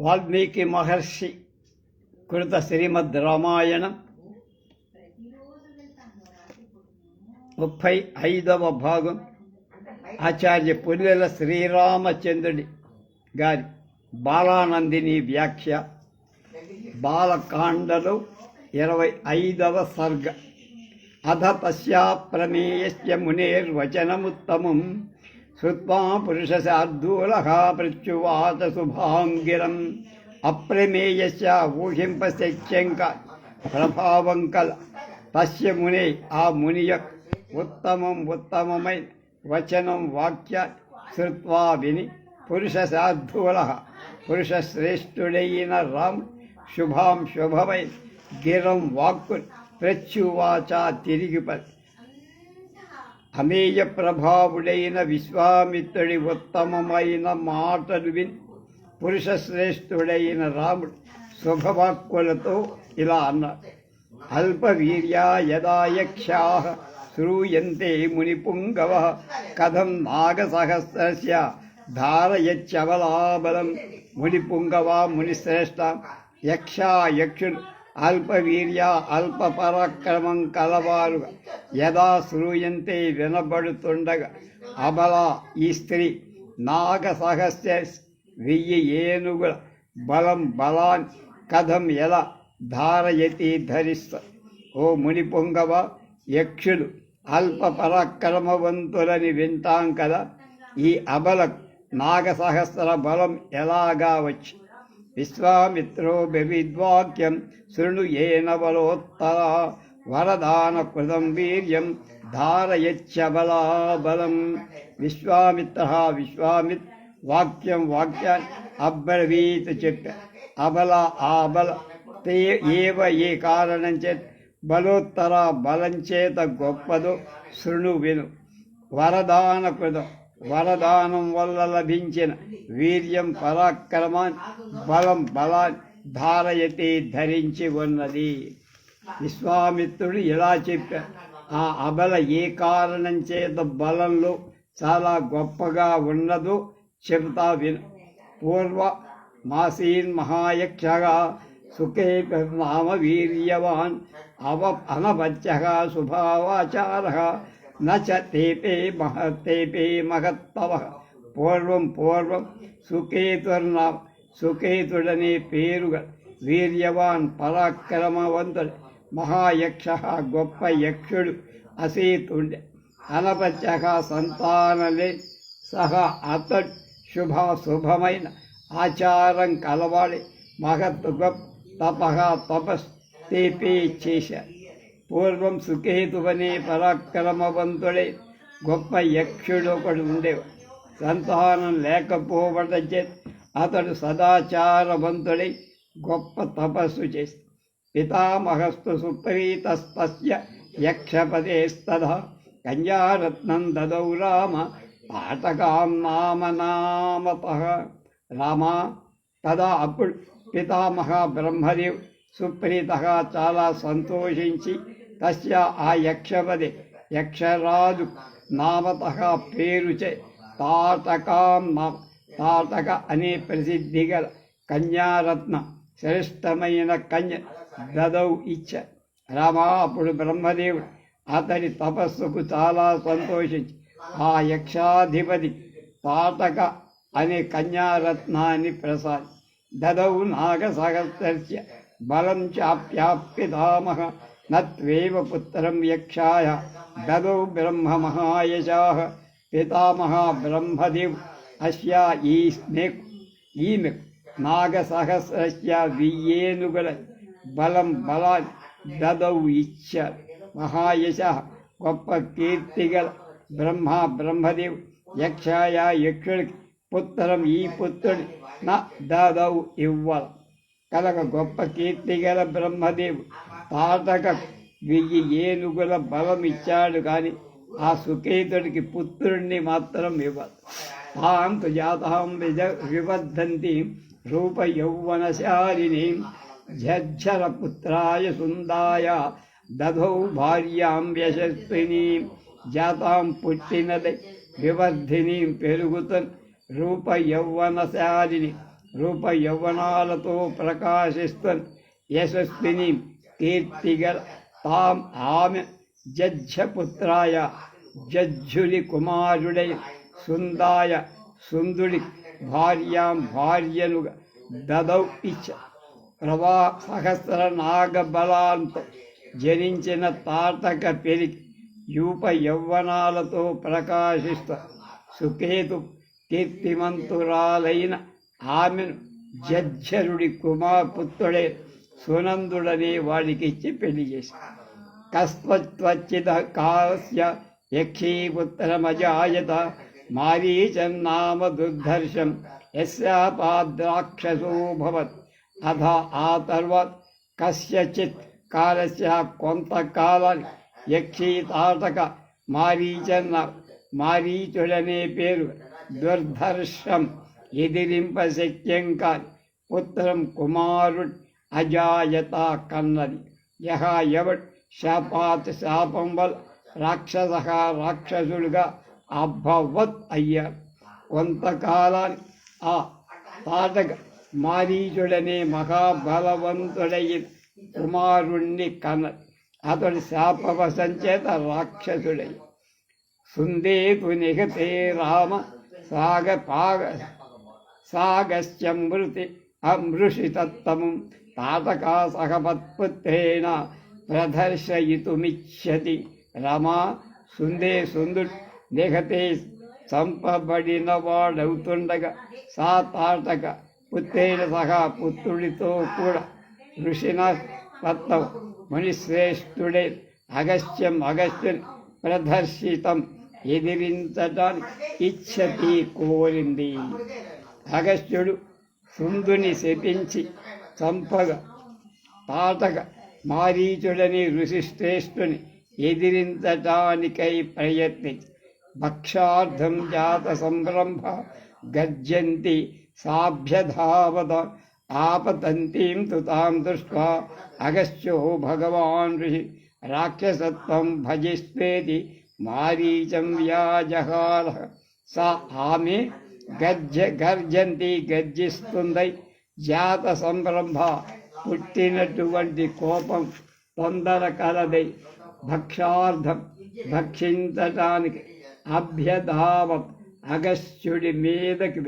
వాల్మీకి మహర్షి కృత శ్రీమద్ రామాయణం ముప్పై ఐదవ భాగం. ఆచార్య పుల్లెల శ్రీరామచంద్రుడి గారి బాలానందిని వ్యాఖ్య. బాలకాండలు ఇరవై ఐదవ సర్గ. అధ తస్యా ప్రమేయస్య మునేర్వచనముత్తమం. శ్రుత్వా పురుషశార్దూలः ప్రత్యువాచ శుభాంగిరం అప్రమేయస్య ఊహింపశక్యంక ప్రభావం కల తస్య మునే ఆ ముని యొక్క ఉత్తమం ఉత్తమమైన వచనం వాక్య శ్రుత్వా విని పురుష సాధువుల పురుష శ్రేష్ఠుడైన రామ్ శుభాం శుభమైన గిరం అమేయ ప్రభావుడైన విశ్వామిత్రుడి ఉత్తమమైన మాటలు విన్ పురుష శ్రేష్ఠుడైన రాముడు శుభవాక్కులతో ఇలా అన్నాడు. అల్పవీర్య యదా యక్షా శ్రూయంతే మునిపుంగవ కథం నాగసహస్రస్య ధారయచ్చవలాబలం మునిపుంగవ మునిశ్రేష్ట యక్షా యక్షుడు అల్పవీర్య అల్ప పరాక్రమం కలవారు. యదా శ్రూయంతే వినబడుతుండగా అబల ఈ స్త్రీ నాగసహస్ర వెయ్యి ఏనుగుల బలం బలాన్ కథం ఎలా ధారయతి ధరిస్త. ఓ ముని పొంగవ యక్షులు అల్ప పరాక్రమవంతులని వింటాం కదా ఈ అబల నాగసహస్ర బలం ఎలాగా వచ్చి విశ్వామిత్రో వివిద్వాక్యం శృణు ఏన బలోత్తర వరదాన కృతం వీర్యం ధారయచ్చబలాబలం విశ్వామిత్ర విశ్వామిత్ వాక్యం వాక్యాన్ని అబ్రవీత్ చెప్ప అబల ఆబల ఏవ ఏ కారణం చేత బలోత్తర బలం చేత గొప్పదో శృణు విను. వరదాన కృతం వరదానం వల్ల లభించిన వీర్యం పరాక్రమాన్ బలం బలా ధారయతి ధరించి ఉన్నది. విశ్వామిత్రుడు ఇలా చెప్పారు ఆ అబల ఏ కారణం చేత బలంలో చాలా గొప్పగా ఉన్నదో చెబుతా విను. పూర్వ మాసీన్ మహాయక్షగా సుఖే నామ వీర్యవాన్ అవ అనవత్య శుభావాచార నేపే మహత్తేపే మహత్తవ పూర్వం పూర్వం సుకేతుర్న సుకేతుడనే పేరుగా వీర్యవాన్ పరాక్రమవంతుడు మహాయక్ష గొప్ప యక్షుడు అసీతుండే అనపత్య సంతానలే సహా అతడు శుభ శుభమైన ఆచారం కలవాడి మహత్ గొప్ప తపహ తపస్ తేపే చేశారు పూర్వం సుఖేతువనే పరాక్రమవంతుడే గొప్ప యక్షుడు ఒకడు ఉండేవాడు. సంతానం లేకపోవడంచే అతడు సదాచారవంతుడై గొప్ప తపస్సు చేసి పితామహస్తు సుప్రీతస్తస్య యక్షపదేస్తదా. కన్యారత్నం దదౌ రామ పాటకాం నామ నామత. రామ తదా అప్పుడు పితామహ బ్రహ్మదేవ్ సుప్రీత చాలా సంతోషించి తస్య ఆ యక్షపదే యక్షరాజు నామత పేరుచే తాటకాం తాటక అనే ప్రసిద్ధి గల కన్యారత్న శ్రేష్టమైన కన్య దదౌ ఇచ్చ రామా అప్పుడు బ్రహ్మదేవుడు అతని తపస్సుకు చాలా సంతోషించి ఆ యక్షాధిపతి తాటక అనే కన్యారత్నాన్ని ప్రసాద్ దదౌ నాగసహస్రస్య బలం చాప్యాప్యధామః నత్వేవ పుత్రం యక్షాయ దదౌ బ్రహ్మ మహాయశాః పితామహ బ్రహ్మదేవ్ అస్య ఈస్మే ఈమె నాగసహస్రస్య వియ్యేనుగుల బలం బలా దదౌ ఇచ్చ మహాయశ గొప్ప కీర్తిగల బ్రహ్మ బ్రహ్మదేవ్ యక్షాయ యక్షుడికి పుత్రం ఈ పుత్రుడి నా దదౌ ఇవ్వాలి. కలగ గొప్ప కీర్తిగల బ్రహ్మదేవ్ తాతక వెయ్యి ఏనుగుల బలమిచ్చాడు కానీ ఆ సుకేతుడికి పుత్రుణ్ణి మాత్రం ఇవ్వదు తాంతు జాతాం విజ వివర్ధంతి రూప యౌవనశాలిని ఝజ్జర పుత్రాయ సుందాయ దధౌ భార్యాం యశస్విని జాతాం పుట్టినదై వివర్ధిని పెరుగుతున్న రూప యౌవనశాలిని రూప యౌవనాలతో ప్రకాశిస్తున్న యశస్విని కీర్తిగల తాం ఆమె జజ్జపుత్రాయ జజ్జులి కుమారుడై సుందాయ సుందుడి భార్యాం భార్యను దదౌ ఇచ్చ. ప్రభా సహస్ర నాగబలాంతో జనించిన తాటక పెరిగి యూప యౌవనాలతో ప్రకాశిస్త సుకేతు కీర్తిమంతురాలైన ఆమెను జజ్జరుడి కుమారపుత్రుడే సునందుడనే వాడికి ఇచ్చి పెళ్ళి చేశాడు కస్త్వచ్చిద కాస్య యక్షీపుత్రమజాయత మారీచన్నామ దుర్ధర్షం యస్యాపాద్రాక్షసోభవత్ అథ ఆ తర్వాత కస్యచిత్ కాలస్య కొంతకాలం యక్షీ తాటక మారీచన్న మారీచుడనే పేరు దుర్ధర్షం. ఎదిరింప శక్యం కాని పుత్రం కుమారుడు అజాయత కన్నది. యహ ఎవడు శాపాత్ శాపం వల్ల రాక్షస రాక్షసుడుగా అభవత్ అయ్యాడు కొంతకాలానికి ఆ తాటక మారీచుడనే మహాబలవంతుడైన కుమారుణ్ణి కన్నది. అతడు శాపవశం చేత రాక్షసుడై. సుందేతు నిహతే రామ సాగ పాగ సాగస్యమృతి అమృషితత్తము తాతకా సహపత్పుత్రేణ ప్రదర్శయితుమిచ్చతి. రమా సుందే సుందు నిగతే చంపబడిన వాడవుతుండగా సా తాటక పుత్రేణ సహా పుత్రుడితో కూడా ఋషిన తత్వం మునిశ్రేష్ఠుడే అగస్త్యం అగస్త్యం ప్రదర్శితం ఎదిరించడానికి ఇచ్చతి కోరింది. అగస్త్యుడు సుందుని శపించి చంపగా తాటక మారీచుడని ఋషిశ్రేష్ఠుని ఎదిరించటానికై ప్రయత్నించి భక్షార్థం జాత సంరంభ గర్జంతి సాభ్యధావత ఆపతంతీం తు తాం దృష్ట్వా అగస్త్యో భగవాన్ ఋషి రాక్షసత్వం భజిస్వేతి మారీచం వ్యాజహార. స ఆమె గర్జ గర్జంతి గర్జిస్తుందై జాత సంరంభ పుట్టినటువంటి కోపం తొందర కలదై భక్షార్థం భక్షించటానికి అభ్యధావం అగస్త్యుడి మీదకి